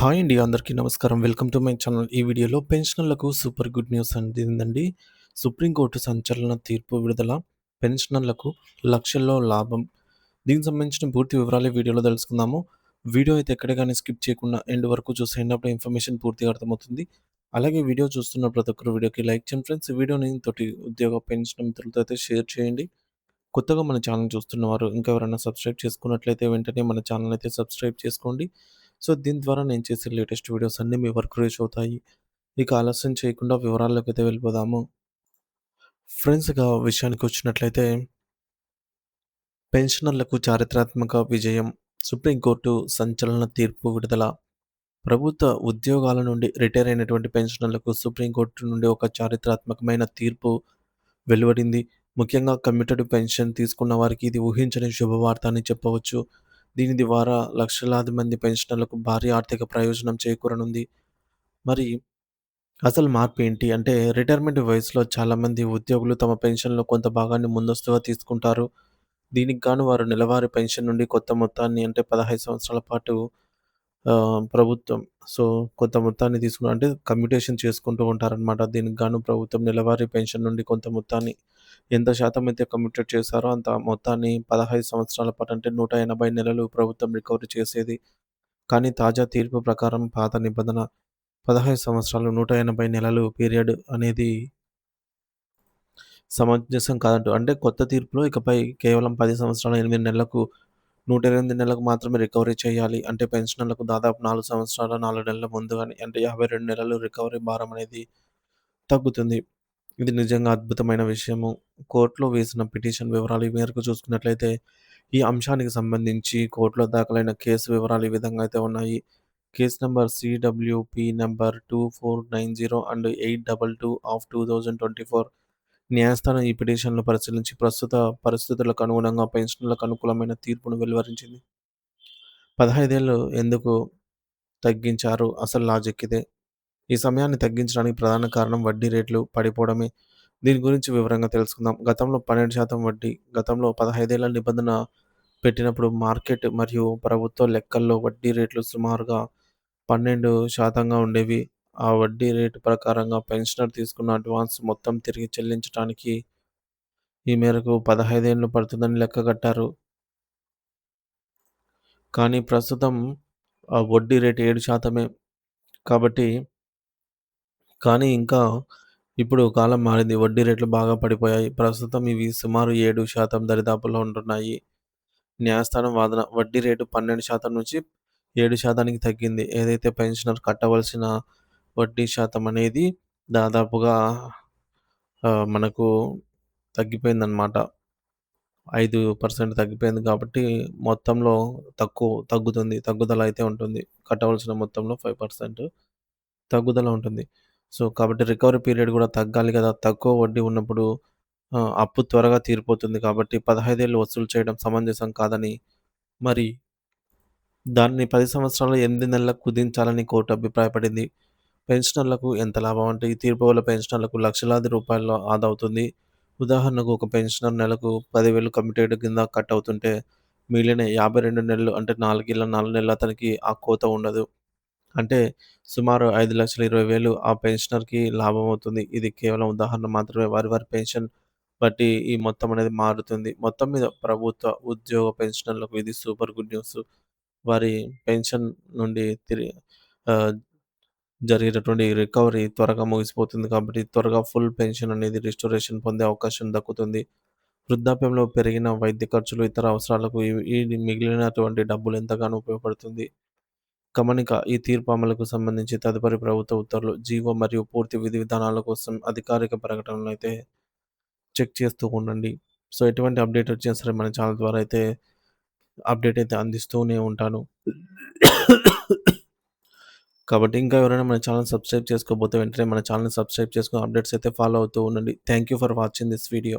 Hi అండి అందరికీ నమస్కారం. Welcome to my channel. ఈ వీడియోలో పెన్షనర్లకు సూపర్ గుడ్ న్యూస్ అందిందండి సుప్రీంకోర్టు సంచలన తీర్పు విడుదల పెన్షనర్లకు లక్షల్లో లాభం. దీనికి సంబంధించిన పూర్తి వివరాలు వీడియోలో తెలుసుకుందాము. వీడియో అయితే ఎక్కడ కానీ స్కిప్ చేయకుండా ఎండ్ వరకు చూసేయండి అప్పుడు ఇన్ఫర్మేషన్ పూర్తిగా అర్థమవుతుంది. అలాగే వీడియో చూస్తున్న ప్రతి ఒక్కరు వీడియోకి లైక్ చేయండి ఫ్రెండ్స్. వీడియోని తోటి ఉద్యోగ పెన్షన్ మిత్రులతో అయితే షేర్ చేయండి. కొత్తగా మన ఛానల్ చూస్తున్నవారు ఇంకా ఎవరైనా సబ్స్క్రైబ్ చేసుకున్నట్లయితే వెంటనే మన ఛానల్ అయితే సబ్స్క్రైబ్ చేసుకోండి. సో దీని ద్వారా నేను చేసే లేటెస్ట్ వీడియోస్ అన్నీ మీ వర్క్ రీచ్ అవుతాయి. ఇక ఆలస్యం చేయకుండా వివరాల్లోకి అయితే వెళ్ళిపోదాము ఫ్రెండ్స్గా విషయానికి వచ్చినట్లయితే పెన్షనర్లకు చారిత్రాత్మక విజయం సుప్రీంకోర్టు సంచలన తీర్పు విడుదల. ప్రభుత్వ ఉద్యోగాల నుండి రిటైర్ అయినటువంటి పెన్షనర్లకు సుప్రీంకోర్టు నుండి ఒక చారిత్రాత్మకమైన తీర్పు వెలువడింది. ముఖ్యంగా కమ్యూటెడ్ పెన్షన్ తీసుకున్న వారికి ఇది ఊహించని శుభవార్త అని చెప్పవచ్చు. దీని ద్వారా లక్షలాది మంది పెన్షనర్లకు భారీ ఆర్థిక ప్రయోజనం చేకూరనుంది. మరి అసలు మార్పు ఏంటి? అంటే రిటైర్మెంట్ వయసులో చాలామంది ఉద్యోగులు తమ పెన్షన్లో కొంత భాగాన్ని ముందస్తుగా తీసుకుంటారు. దీనికి గాను వారు నెలవారీ పెన్షన్ నుండి కొత్త మొత్తాన్ని అంటే పదహైదు సంవత్సరాల పాటు ప్రభుత్వం. సో కొంత మొత్తాన్ని తీసుకుని అంటే కమ్యూటేషన్ చేసుకుంటూ ఉంటారనమాట దీనికి గాను ప్రభుత్వం నెలవారీ పెన్షన్ నుండి కొంత మొత్తాన్ని ఎంత శాతం అయితే కమ్యూటేట్ చేశారో అంత మొత్తాన్ని పదహైదు సంవత్సరాల పాటు అంటే నూట ఎనభై నెలలు ప్రభుత్వం రికవరీ చేసేది. కానీ తాజా తీర్పు ప్రకారం పాత నిబంధన పదహైదు సంవత్సరాలు నూట ఎనభై నెలలు పీరియడ్ అనేది సమంజసం కాదంటూ అంటే కొత్త తీర్పులో ఇకపై కేవలం పది సంవత్సరాల ఎనిమిది నెలలకు నూట ఎనిమిది నెలలకు మాత్రమే రికవరీ చేయాలి. అంటే పెన్షనర్లకు దాదాపు నాలుగు సంవత్సరాల నాలుగు నెలల ముందుగానే అంటే యాభై రెండు నెలలు రికవరీ భారం అనేది తగ్గుతుంది. ఇది నిజంగా అద్భుతమైన విషయము. కోర్టులో వేసిన పిటిషన్ వివరాలు ఈ మేరకు చూసుకున్నట్లయితే ఈ అంశానికి సంబంధించి కోర్టులో దాఖలైన కేసు వివరాలు ఈ విధంగా అయితే ఉన్నాయి. Case number CWP number two four nine zero and eight double two of two thousand twenty four న్యాయస్థానం ఈ పిటిషన్ను పరిశీలించి ప్రస్తుత పరిస్థితులకు అనుగుణంగా పెన్షన్లకు అనుకూలమైన తీర్పును వెలువరించింది. పదహైదేళ్ళు ఎందుకు తగ్గించారు? అసలు లాజిక్ ఇదే. ఈ సమయాన్ని తగ్గించడానికి ప్రధాన కారణం వడ్డీ రేట్లు పడిపోవడమే. దీని గురించి వివరంగా తెలుసుకుందాం. గతంలో పన్నెండు శాతం వడ్డీ గతంలో పదహైదేళ్ళ నిబంధన పెట్టినప్పుడు మార్కెట్ మరియు ప్రభుత్వ లెక్కల్లో వడ్డీ రేట్లు సుమారుగా పన్నెండు శాతంగా ఉండేవి. ఆ వడ్డీ రేటు ప్రకారంగా పెన్షనర్ తీసుకున్న అడ్వాన్స్ మొత్తం తిరిగి చెల్లించడానికి ఈ మేరకు పదహైదేళ్ళు పడుతుందని లెక్క కట్టారు. కానీ ప్రస్తుతం ఆ వడ్డీ రేటు ఏడు శాతమే. కాబట్టి కానీ ఇంకా ఇప్పుడు కాలం మారింది. వడ్డీ రేట్లు బాగా పడిపోయాయి. ప్రస్తుతం ఇవి సుమారు ఏడు శాతం దరిదాపుల్లో ఉంటున్నాయి. న్యాయస్థానం వాదన వడ్డీ రేటు పన్నెండు శాతం నుంచి ఏడు శాతానికి తగ్గింది. ఏదైతే పెన్షనర్ కట్టవలసిన వడ్డీ శాతం అనేది దాదాపుగా మనకు తగ్గిపోయిందన్నమాట. ఐదు పర్సెంట్ తగ్గిపోయింది కాబట్టి మొత్తంలో తక్కువ తగ్గుతుంది. తగ్గుదల అయితే ఉంటుంది. కట్టవలసిన మొత్తంలో ఫైవ్ పర్సెంట్ తగ్గుదల ఉంటుంది. సో కాబట్టి రికవరీ పీరియడ్ కూడా తగ్గాలి కదా. తక్కువ వడ్డీ ఉన్నప్పుడు అప్పు త్వరగా తీరిపోతుంది కాబట్టి పదహైదేళ్ళు వసూలు చేయడం సమంజసం కాదని మరి దాన్ని పది సంవత్సరాలు ఎనిమిది నెలలకు కుదించాలని కోర్టు అభిప్రాయపడింది. పెన్షనర్లకు ఎంత లాభం? అంటే ఈ తీర్పు వల్ల పెన్షనర్లకు లక్షలాది రూపాయల ఆదా అవుతుంది. ఉదాహరణకు ఒక పెన్షనర్ నెలకు పదివేలు కమిటెడ్ కింద కట్ అవుతుంటే మిగిలిన యాభై రెండు నెలలు అంటే నాలుగేళ్ళ నాలుగు నెలలు అతనికి ఆ కోత ఉండదు. అంటే సుమారు ఐదు లక్షల ఇరవై వేలు ఆ పెన్షనర్కి లాభం అవుతుంది. ఇది కేవలం ఉదాహరణ మాత్రమే. వారి వారి పెన్షన్ బట్టి ఈ మొత్తం అనేది మారుతుంది. మొత్తం మీద ప్రభుత్వ ఉద్యోగ పెన్షనర్లకు ఇది సూపర్ గుడ్ న్యూస్. వారి పెన్షన్ నుండి తిరిగి జరిగేటటువంటి రికవరీ త్వరగా ముగిసిపోతుంది కాబట్టి త్వరగా ఫుల్ పెన్షన్ అనేది రిస్టోరేషన్ పొందే అవకాశం దక్కుతుంది. వృద్ధాప్యంలో పెరిగిన వైద్య ఖర్చులు ఇతర అవసరాలకు ఈ మిగిలినటువంటి డబ్బులు ఎంతగానో ఉపయోగపడుతుంది. గమనిక ఈ తీర్పు అమలుకు సంబంధించి తదుపరి ప్రభుత్వ ఉత్తర్వులు జీవో మరియు పూర్తి విధి విధానాల కోసం అధికారిక ప్రకటనలు అయితే చెక్ చేస్తూ ఉండండి. సో ఎటువంటి అప్డేట్ వచ్చినా సరే మన ఛానల్ ద్వారా అయితే అప్డేట్ అయితే అందిస్తూనే ఉంటాను. కాబట్టి ఇంకా ఎవరైనా మన ఛానల్ సబ్స్క్రైబ్ చేసుకోకపోతే వెంటనే మన ఛానల్ సబ్స్క్రైబ్ చేసుకుని అప్డేట్స్ అయితే ఫాలో అవుతూ ఉండండి. Thank you for watching this video.